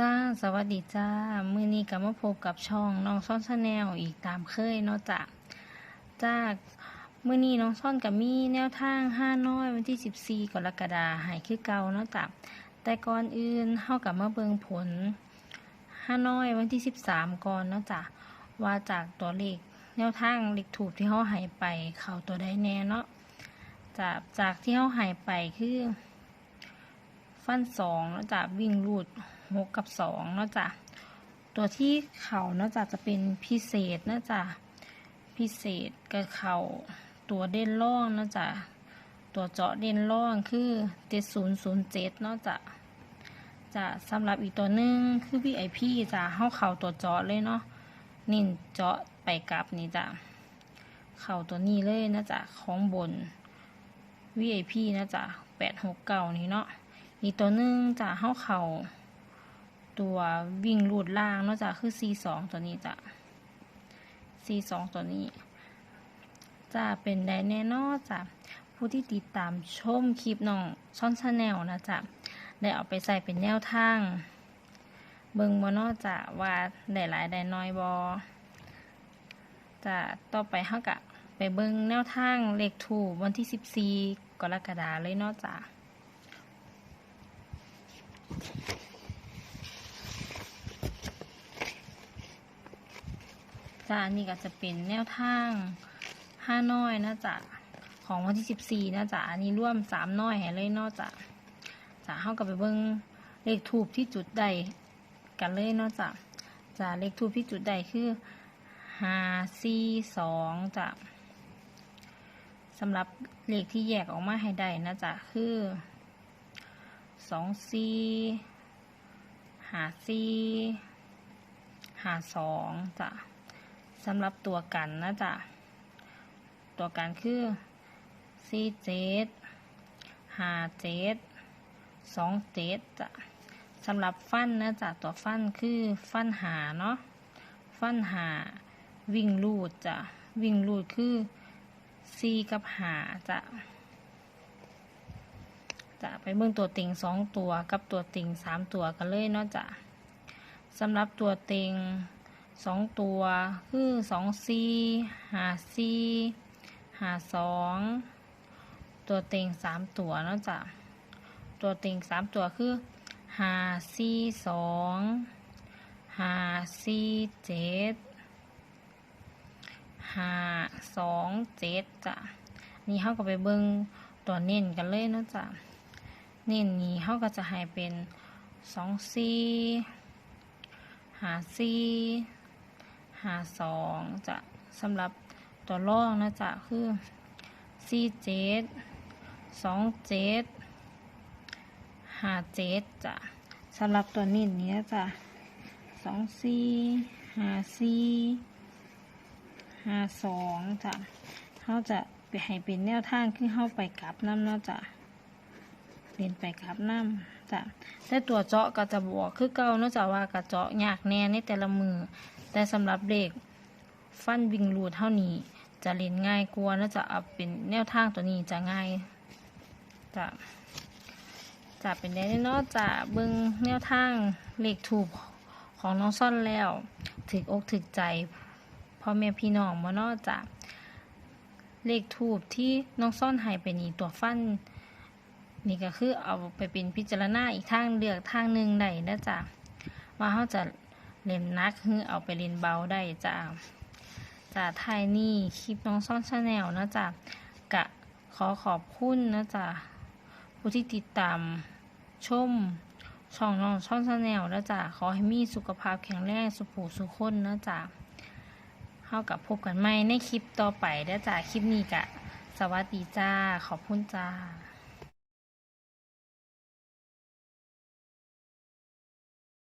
จ้าสวัสดีจ้า มือนี้ก็มาพบกับช่องน้องซ่อนชาแนลอีกตามเคยเนาะจ้ะจากมือนี้น้องซ่อนก็มีแนวทางห้าน้อยวันที่ 14กรกฎาคมให้คือเก่าเนาะจ้ะแต่ก่อนอื่นเฮากับมาเบิงผลห้าน้อยวันที่ 13 ก่อนเนาะจ้ะว่าจากตัวเลขแนวทางเลขถูกที่เฮาให้ไปเข้าตัวใดแน่เนาะจากจากที่เฮาให้ไปคือ ฟันสองเนาะจ้ะวิ่งรูด หกกับสองเนาะจ้ะตัวที่เข่าเนาะจ้ะจะเป็นพิเศษเนาะจ้ะพิเศษกับเข่าตัวเด่นล่องเนาะจ้ะตัวเจาะเด่นล่องคือเจ็ดศูนย์ศูนย์เจ็ดเนาะจ้ะจะสำหรับอีกตัวหนึ่งคือ VIP จ้ะเข้าเข่าตัวเจาะเลยเนาะนิ่นเจาะไปกลับนี่จ้ะเข่าตัวนี้เลยนะจ๊ะของบน VIP นะจ๊ะแปดหกเก้านี่เนาะอีกตัวหนึ่งจะเข้าเข่า ตัววิ่งรูดล่างเนอกจากคือ C2 ตัวนี้จะ C2 ตัวนี้จะเป็นไดแน่นอนจ้ะผู้ที่ติดตามชมคลิปน้องช่อนชาแนลนะจ๊ะได้เอาไปใส่เป็นแนวทางเบิงบอนอจะว่าได้หลายได้น้อยบอจะต่อไปเฮากะไปเบิงแนวทางเลขถูกวันที่ 14 กรกฎาคมเลยเนาะจ้ะ จ้าอันนี้ก็จะเป็นแนวทางห้าน้อยนะจ๊ะของวันที่สิบสี่นะจ๊ะอันนี้ร่วมสามน้อยให้เลยนาะจ๊ะจ้ะเข้ากับไปเบิ้งเลขทูบที่จุดใดกันเลยนาะจ๊ะจ้ะเลขทูบที่จุดใดคือห้าสี่สองจ้ะสำหรับเลขที่แยกออกมาให้ได้นะจ๊ะคือสองสี่ห้าสี่ห้าสองจ้ะ สำหรับตัวกันนะจ๊ะตัวกันคือสี่เจ็ดห้าเจ็ดสองเจ็ดจ้ะสำหรับฟันนะจ๊ะตัวฟันคือฟันหาเนาะฟันหาวิ่งลูดจ้ะวิ่งลูดคือสี่กับหาจ้ะจะไปเบิ่งตัวติงสองตัวกับตัวติงสามตัวกันเลยเนาะจ้ะสำหรับตัวติง สองตัวคือสองสี่หาสี่หาสองตัวเต็งสามตัวเนาะจ้ะตัวเต็งสามตัวคือหาสี่สองหาสี่เจ็ดหาสองเจ็ดจ้ะนี่เขาก็ไปเบิ้งตัวเน้นกันเลยเนาะจ้ะเน้นนี้เขาก็จะให้เป็นสองสี่หาสี่ หาสองจะสำหรับตัวล่องนะจ๊ะคือสี่เจ็ดสองเจ็ดหาเจ็ดจ้ะสำหรับตัวนี้นี้จ้ะสองสี่หาสี่หาสองจ้ะเขาจะไปให้เป็นแนวทางคือเข้าไปกลับน้ำเนาะจ้ะเรียนไปกลับน้ำจ้ะแต่ตัวเจาะก็จะบวกคือเก่าเนาะจ้ะว่ากระเจาะยากแน่ในแต่ละมือ แต่สำหรับเด็กฟันวิ่งรูดเท่านี้ จะเล่นง่ายกว่าน่าจะเอาเป็นแนวทางตัวนี้จะง่ายจะจะเป็นได้เนาะจะเบิ่งแนวทางเลขถูกของน้องซ่อนแล้วถึกอกถึกใจพ่อแม่พี่น้องมาเนาะจะเลขถูกที่น้องซ่อนหายไปนี่ตัวฟัน นี่ก็คือเอาไปเป็นพิจารณาอีกทางเลือกทางหนึ่งได้นะจ๊ะว่าเขาจะ เล่นนักคือเอาไปเล่นเบาได้จ้าจ้าไทยนี่คลิปน้องซ่อนชาแนลนะจ้ากะขอขอบคุณนะจ้าผู้ที่ติดตามชมช่องน้องช่องชาแนลนะจ้าขอให้มีสุขภาพแข็งแรงสุขสุขคนนะจ้าเข้ากับพบกันใหม่ในคลิปต่อไปนะจ้าคลิปนี้กะ สวัสดีจ้า ขอบคุณจ้า